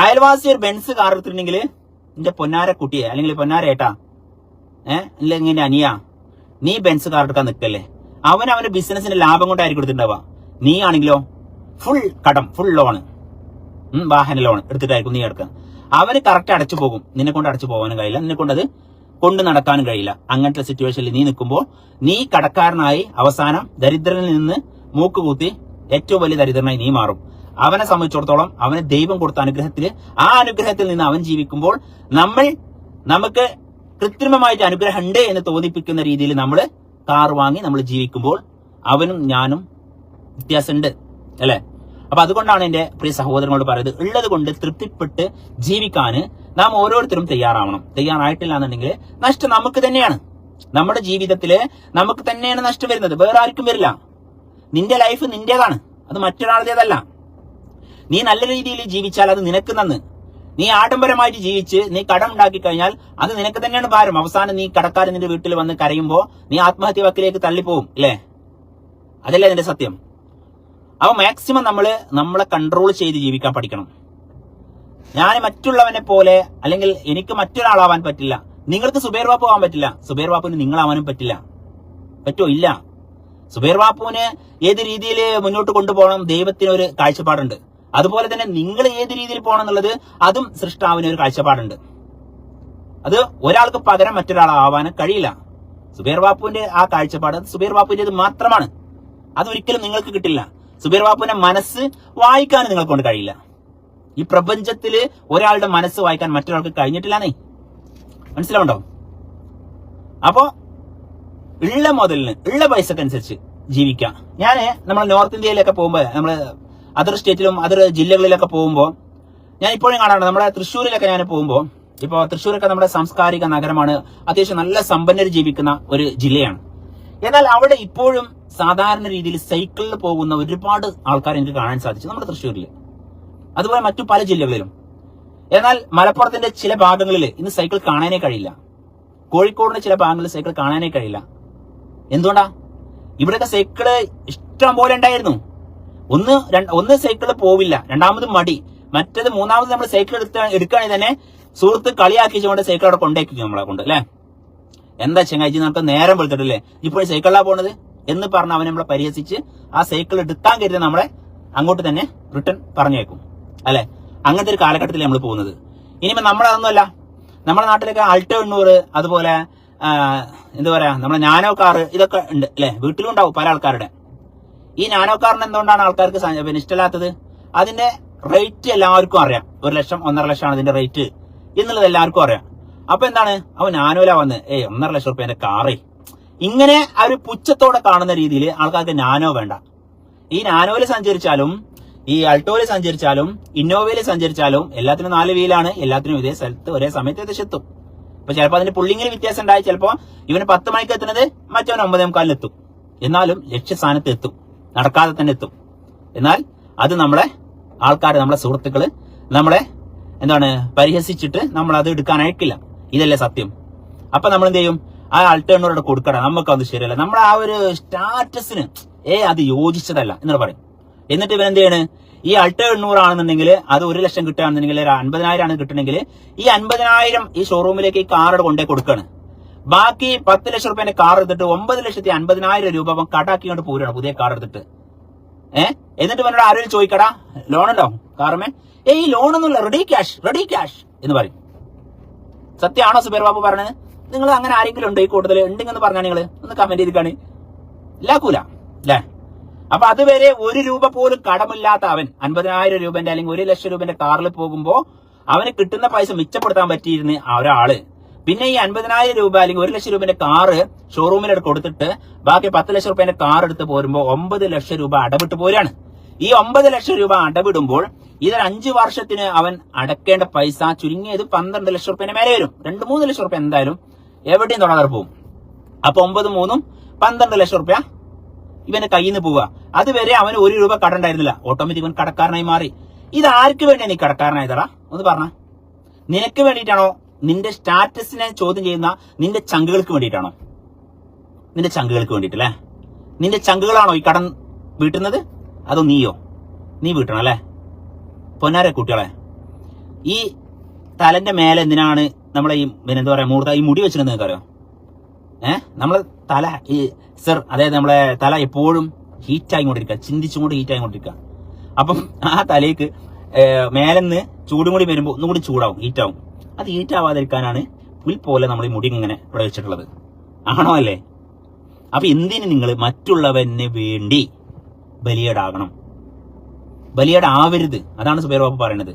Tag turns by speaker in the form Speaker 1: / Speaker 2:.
Speaker 1: അയൽവാസി ഒരു Benz car എടുത്തിട്ടുണ്ടെങ്കിൽ നിന്റെ പൊന്നാര കുട്ടിയെ അല്ലെങ്കിൽ പൊന്നാര ഏട്ടാ ഏഹ് അല്ലെങ്കിൽ നിന്റെ അനിയ നീ ബെൻസ് കാർ എടുക്കാൻ നിൽക്കല്ലേ? അവൻ അവന്റെ ബിസിനസിന്റെ ലാഭം കൊണ്ടായിരിക്കും എടുത്തിട്ടുണ്ടാവുക. നീ ആണെങ്കിലോ ഫുൾ കടം ഫുൾ ലോണ് വാഹന ലോൺ എടുത്തിട്ടായിരിക്കും നീ എടുക്കുക. അവന് കറക്റ്റ് അടച്ചു പോകും. നിന്നെ കൊണ്ട് അടച്ചു പോകാനും കഴിയില്ല. നിന്നെ കൊണ്ട് അത് കൊണ്ട് നടക്കാനും കഴിയില്ല. അങ്ങനത്തെ സിറ്റുവേഷനിൽ നീ നിൽക്കുമ്പോൾ നീ കടക്കാരനായി അവസാനം ദരിദ്രനിൽ നിന്ന് മൂക്കുകൂത്തി ഏറ്റവും വലിയ ദരിദ്രനായി നീ മാറും. അവനെ സംബന്ധിച്ചിടത്തോളം അവന് ദൈവം കൊടുത്ത അനുഗ്രഹത്തിൽ ആ അനുഗ്രഹത്തിൽ നിന്ന് അവൻ ജീവിക്കുമ്പോൾ നമ്മൾ നമുക്ക് കൃത്രിമമായിട്ട് അനുഗ്രഹം ഉണ്ട് എന്ന് തോന്നിപ്പിക്കുന്ന രീതിയിൽ നമ്മൾ കാർ വാങ്ങി നമ്മൾ ജീവിക്കുമ്പോൾ അവനും ഞാനും വ്യത്യാസമുണ്ട് അല്ലേ? അപ്പൊ അതുകൊണ്ടാണ് എന്റെ പ്രിയ സഹോദരങ്ങളോട് പറയുന്നത് ഉള്ളത് കൊണ്ട് തൃപ്തിപ്പെട്ട് ജീവിക്കാൻ നാം ഓരോരുത്തരും തയ്യാറാവണം. തയ്യാറായിട്ടില്ല എന്നുണ്ടെങ്കിൽ നഷ്ടം നമുക്ക് തന്നെയാണ്. നമ്മുടെ ജീവിതത്തിൽ നമുക്ക് തന്നെയാണ് നഷ്ടം വരുന്നത്. വേറെ ആർക്കും വരില്ല. നിന്റെ ലൈഫ് നിന്റേതാണ്. അത് മറ്റൊരാളുടേതല്ല. നീ നല്ല രീതിയിൽ ജീവിച്ചാൽ അത് നിനക്ക് നന്ന്. നീ ആഡംബരമായിട്ട് ജീവിച്ച് നീ കടം ഉണ്ടാക്കി കഴിഞ്ഞാൽ അത് നിനക്ക് തന്നെയാണ് ഭാരം. അവസാനം നീ കടക്കാരൻ നിന്റെ വീട്ടിൽ വന്ന് കരയുമ്പോൾ നീ ആത്മഹത്യ വക്കിലേക്ക് തള്ളിപ്പോവും അല്ലേ അതല്ലേ അതിന്റെ സത്യം? അപ്പൊ മാക്സിമം നമ്മൾ നമ്മളെ കൺട്രോൾ ചെയ്ത് ജീവിക്കാൻ പഠിക്കണം. ഞാൻ മറ്റുള്ളവനെ പോലെ അല്ലെങ്കിൽ എനിക്ക് മറ്റൊരാളാവാൻ പറ്റില്ല. നിങ്ങൾക്ക് സുബേർ ബാപ്പു ആവാൻ പറ്റില്ല. സുബേർ ബാപ്പുവിന് നിങ്ങളാവാനും പറ്റില്ല. പറ്റോ? ഇല്ല. സുബേർ ബാപ്പുവിന് ഏത് രീതിയിൽ മുന്നോട്ട് കൊണ്ടുപോകണം ദൈവത്തിനൊരു കാഴ്ചപ്പാടുണ്ട്. അതുപോലെ തന്നെ നിങ്ങൾ ഏത് രീതിയിൽ പോകണം എന്നുള്ളത് അതും സൃഷ്ടാവിന് ഒരു കാഴ്ചപ്പാടുണ്ട്. അത് ഒരാൾക്ക് പകരം മറ്റൊരാളാവാൻ കഴിയില്ല. സുബേർ ബാപ്പുവിന്റെ ആ കാഴ്ചപ്പാട് സുബീർ ബാപ്പുവിന്റേത് മാത്രമാണ്. അതൊരിക്കലും നിങ്ങൾക്ക് കിട്ടില്ല. സുബേർ ബാപ്പുവിന്റെ മനസ്സ് വായിക്കാൻ നിങ്ങൾക്ക് കൊണ്ട് കഴിയില്ല. ഈ പ്രപഞ്ചത്തിൽ ഒരാളുടെ മനസ്സ് വായിക്കാൻ മറ്റൊരാൾക്ക് കഴിഞ്ഞിട്ടില്ലാന്നേ. മനസ്സിലാവുണ്ടോ അപ്പോ ഉള്ള മുതലിന് ഉള്ള പൈസക്കനുസരിച്ച് ജീവിക്കാം ഞാൻ നമ്മൾ നോർത്ത് ഇന്ത്യയിലൊക്കെ പോകുമ്പോൾ നമ്മൾ അതർ സ്റ്റേറ്റിലും അതർ ജില്ലകളിലൊക്കെ പോകുമ്പോൾ ഞാൻ ഇപ്പോഴും കാണാറുണ്ട്. നമ്മുടെ തൃശ്ശൂരിലൊക്കെ ഞാൻ പോകുമ്പോൾ ഇപ്പോൾ തൃശ്ശൂരൊക്കെ നമ്മുടെ സാംസ്കാരിക നഗരമാണ്. അത്യാവശ്യം നല്ല സമ്പന്നർ ജീവിക്കുന്ന ഒരു ജില്ലയാണ്. എന്നാൽ അവിടെ ഇപ്പോഴും സാധാരണ രീതിയിൽ സൈക്കിളിൽ പോകുന്ന ഒരുപാട് ആൾക്കാർ എനിക്ക് കാണാൻ സാധിച്ചു നമ്മുടെ തൃശ്ശൂരിൽ അതുപോലെ മറ്റു പല ജില്ലകളിലും. എന്നാൽ മലപ്പുറത്തിന്റെ ചില ഭാഗങ്ങളിൽ ഇന്ന് സൈക്കിൾ കാണാനേ കഴിയില്ല. കോഴിക്കോടിന്റെ ചില ഭാഗങ്ങളിൽ സൈക്കിൾ കാണാനേ കഴിയില്ല. എന്തുകൊണ്ടാ? ഇവിടെയൊക്കെ സൈക്കിൾ ഇഷ്ടം പോലെ ഉണ്ടായിരുന്നു. ഒന്ന് രണ്ട്- ഒന്ന് സൈക്കിൾ പോവില്ല. രണ്ടാമത് മടി. മറ്റത് മൂന്നാമത് നമ്മൾ സൈക്കിൾ എടുത്ത എടുക്കുകയാണെങ്കിൽ തന്നെ സുഹൃത്ത് കളിയാക്കിച്ചുകൊണ്ട് സൈക്കിൾ അവിടെ കൊണ്ടേക്കും നമ്മളെ കൊണ്ട് അല്ലെ? എന്താ ചെങ്ങാജി നമുക്ക് നേരം വെളുത്തിട്ടില്ലേ? ഇപ്പോൾ സൈക്കിളിലാ പോണത്? എന്ന് പറഞ്ഞ് അവനെ നമ്മളെ പരിഹസിച്ച് ആ സൈക്കിൾ എടുക്കാൻ കരുതി നമ്മളെ അങ്ങോട്ട് തന്നെ റിട്ടേൺ പറഞ്ഞേക്കും അല്ലെ? അങ്ങനത്തെ ഒരു കാലഘട്ടത്തിൽ നമ്മൾ പോകുന്നത്. ഇനിയിപ്പോ നമ്മളതൊന്നുമല്ല. നമ്മുടെ നാട്ടിലൊക്കെ അൾട്ടോ എണ്ണൂറ് അതുപോലെ എന്താ പറയാ നമ്മുടെ നാനോ കാറ് ഇതൊക്കെ ഉണ്ട് അല്ലെ? വീട്ടിലും ഉണ്ടാവും പല ആൾക്കാരുടെ. ഈ നാനോ കാറിന് എന്തുകൊണ്ടാണ് ആൾക്കാർക്ക് പിന്നെ ഇഷ്ടമില്ലാത്തത്? അതിന്റെ റേറ്റ് എല്ലാവർക്കും അറിയാം. ഒരു ലക്ഷം ഒന്നര ലക്ഷമാണ് അതിന്റെ റേറ്റ് എന്നുള്ളത് എല്ലാവർക്കും അറിയാം. അപ്പൊ എന്താണ്? അവൻ നാനോല വന്ന് ഏയ് ഒന്നര ലക്ഷം റുപ്യന്റെ കാറേ ഇങ്ങനെ ആ ഒരു പുച്ഛത്തോടെ കാണുന്ന രീതിയിൽ ആൾക്കാർക്ക് നാനോ വേണ്ട. ഈ നാനോയിൽ സഞ്ചരിച്ചാലും ഈ അൾട്ടോയിൽ സഞ്ചരിച്ചാലും ഇന്നോവയിൽ സഞ്ചരിച്ചാലും എല്ലാത്തിനും നാല് വീലാണ്. എല്ലാത്തിനും ഇതേ സ്ഥലത്ത് ഒരേ സമയത്ത് എത്തിച്ചെത്തും അപ്പൊ ചിലപ്പോൾ അതിന്റെ പുള്ളിങ്ങിൽ വ്യത്യാസം ഉണ്ടായി. ചിലപ്പോ ഇവന് പത്ത് മണിക്ക് എത്തുന്നത് മറ്റവൻ ഒമ്പതേ മുക്കാലിൽ എത്തും. എന്നാലും ലക്ഷ്യസ്ഥാനത്ത് എത്തും. നടക്കാതെ തന്നെ എത്തും. എന്നാൽ അത് നമ്മളെ ആൾക്കാർ നമ്മളെ സുഹൃത്തുക്കൾ നമ്മളെ എന്താണ് പരിഹസിച്ചിട്ട് നമ്മൾ അത് എടുക്കാനായിട്ടില്ല ഇതല്ലേ സത്യം. അപ്പൊ നമ്മൾ എന്ത് ചെയ്യും? ആ അൾട്ടേണോടെ കൊടുക്കണം നമുക്കത് ശരിയല്ല. നമ്മൾ ആ ഒരു സ്റ്റാറ്റസിന് ഏ അത് യോജിച്ചതല്ല എന്ന് പറയും. എന്നിട്ട് ഇവൻ എന്ത് ചെയ്യണ്? ഈ അൾട്ടോ എണ്ണൂറാണെന്നുണ്ടെങ്കിൽ അത് ഒരു ലക്ഷം കിട്ടുകയാണെന്നുണ്ടെങ്കിൽ അൻപതിനായിരം ആണ് കിട്ടണമെങ്കിൽ ഈ അൻപതിനായിരം ഈ ഷോറൂമിലേക്ക് ഈ കാറോട് കൊണ്ടേ കൊടുക്കാണ്. ബാക്കി പത്ത് ലക്ഷം റുപ്യന്റെ കാർ എടുത്തിട്ട് ഒമ്പത് ലക്ഷത്തി അൻപതിനായിരം രൂപ അവൻ കടാക്കിക്കൊണ്ട് പോരുകയാണ് പുതിയ കാർ എടുത്തിട്ട്. ഏഹ് എന്നിട്ട് എന്നോട് ആരെങ്കിലും ചോദിക്കടാ? ലോൺ ഉണ്ടോ? കാറുമേ ഈ ലോൺ ഒന്നുമില്ല. റെഡി ക്യാഷ് റെഡി ക്യാഷ് എന്ന് പറയും. സത്യമാണോ സുബേർ ബാബു പറഞ്ഞത്? നിങ്ങൾ അങ്ങനെ ആരെങ്കിലും ഉണ്ടോ ഈ കൂടുതൽ ഉണ്ടെങ്കിൽ ഒന്ന് പറഞ്ഞാൽ നിങ്ങൾ ഒന്ന് കമന്റ് ചെയ്തിക്കാണ്. ഇല്ലാക്കൂല. അല്ലേ അപ്പൊ അതുവരെ ഒരു രൂപ പോലും കടമില്ലാത്ത അവൻ അൻപതിനായിരം രൂപന്റെ അല്ലെങ്കിൽ ഒരു ലക്ഷം രൂപന്റെ കാറിൽ പോകുമ്പോ അവന് കിട്ടുന്ന പൈസ മിച്ചപ്പെടുത്താൻ പറ്റിയിരുന്ന ഒരാൾ. പിന്നെ ഈ അൻപതിനായിരം രൂപ അല്ലെങ്കിൽ ഒരു ലക്ഷം രൂപന്റെ കാറ് ഷോറൂമിലെടുത്ത് കൊടുത്തിട്ട് ബാക്കി പത്ത് ലക്ഷം രൂപേന്റെ കാർ എടുത്ത് പോരുമ്പോൾ ഒമ്പത് ലക്ഷം രൂപ അടവിട്ട് പോരാണ് ഈ ഒമ്പത് ലക്ഷം രൂപ അടവിടുമ്പോൾ ഇതൊരു അഞ്ചു വർഷത്തിന് അവൻ അടക്കേണ്ട പൈസ ചുരുങ്ങിയത് പന്ത്രണ്ട് ലക്ഷം റുപ്യന്റെ മേലെ വരും. രണ്ട് മൂന്ന് ലക്ഷം രൂപ എന്തായാലും എവിടെയും തുടങ്ങാറ് പോകും അപ്പൊ ഒമ്പത് മൂന്നും പന്ത്രണ്ട് ലക്ഷം രൂപ ഇവന്റെ കയ്യിൽ നിന്ന് പോവുക. അതുവരെ അവന് ഒരു രൂപ കടണ്ടായിരുന്നില്ല ഓട്ടോമാറ്റിക് കടക്കാരനായി മാറി. ഇത് ആർക്ക് വേണ്ടിയാണ് നീ കടക്കാരനായതടാ? ഒന്ന് പറഞ്ഞ. നിനക്ക് വേണ്ടിയിട്ടാണോ നിന്റെ സ്റ്റാറ്റസിനെ ചോദ്യം ചെയ്യുന്ന നിന്റെ ചങ്കുകൾക്ക് വേണ്ടിയിട്ടാണോ? നിന്റെ ചങ്കുകൾക്ക് വേണ്ടിയിട്ടല്ലേ? നിന്റെ ചങ്കുകളാണോ ഈ കടം വീട്ടുന്നത്? അതോ നീയോ? നീ വീട്ടണം അല്ലേ? പൊന്നാരെ കുട്ടികളെ ഈ തലന്റെ മേലെ എന്തിനാണ് നമ്മളെ ഈ പിന്നെ എന്താ പറയാ മൂർത്ത ഈ മുടി വെച്ചിട്ട് നിങ്ങൾക്ക് അറിയോ ഏഹ് നമ്മളെ തല ഈ സർ അതായത് നമ്മളെ തല എപ്പോഴും ഹീറ്റ് ആയിക്കൊണ്ടിരിക്കുക ചിന്തിച്ചുകൊണ്ട് ഹീറ്റ് ആയിക്കൊണ്ടിരിക്കുക. അപ്പം ആ തലയ്ക്ക് മേലെന്ന് ചൂടും കൂടി വരുമ്പോൾ ഒന്നും കൂടി ചൂടാവും ഹീറ്റ് ആവും. അത് ഹീറ്റ് ആവാതിരിക്കാനാണ് പുൽ പോലെ നമ്മൾ ഈ മുടി ഇങ്ങനെ ഇവിടെ വെച്ചിട്ടുള്ളത്. ആണോ അല്ലേ? അപ്പൊ എന്തിന് നിങ്ങൾ മറ്റുള്ളവന് വേണ്ടി ബലിയടാകണം ബലിയടാവരുത് അതാണ് സുബൈർ ബാബു പറയുന്നത്.